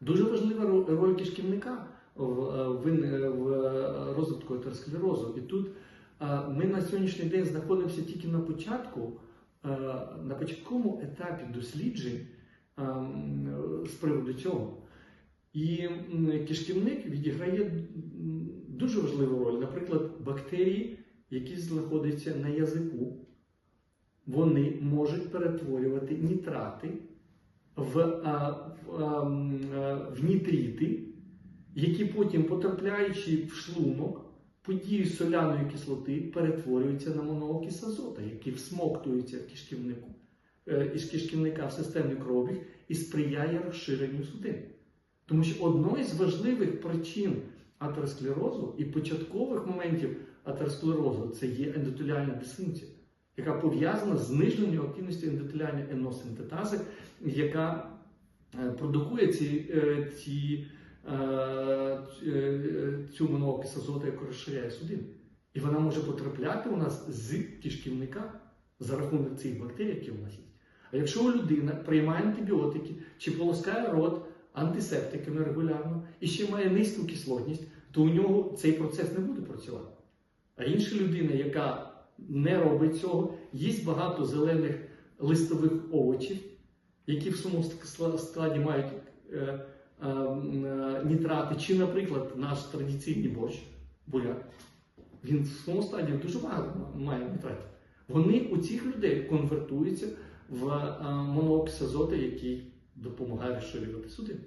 Дуже важлива роль кишківника в, е, в, е, в е, розвитку атеросклерозу. І тут ми на сьогоднішній день знаходимося тільки на початку, на початковому етапі досліджень з приводу цього. І кишківник відіграє дуже важливу роль. Наприклад, бактерії, які знаходяться на язику, вони можуть перетворювати нітрати в, в, а, м, а, в нітрити, які потім, потрапляючи в шлунок, дією соляної кислоти перетворюються на моноокис азота, який всмоктується в кишківнику, е, із кишківника в системний крові і сприяє розширенню судин. Тому що одною з важливих причин атеросклерозу і початкових моментів атеросклерозу це є ендотеліальна дисфункція, яка пов'язана з зниженням активності ендотеліальної еносинтетази, яка продукує ці, е, ці, е, е, цю моноокис азоту, яка розширяє судин. І вона може потрапляти у нас з кишківника за рахунок цих бактерій, які у нас є. А якщо людина приймає антибіотики чи полоскає рот антисептиками регулярно і ще має низьку кислотність, то у нього цей процес не буде працювати. А інша людина, яка не робить цього, їсть багато зелених листових овочів, які в своєму складі мають е, е, е, нітрати, чи, наприклад, наш традиційний борщ, буряк, він в своєму складі дуже багато має нітратів. Вони у цих людей конвертуються в е, монооксид який допомагає розширювати судини.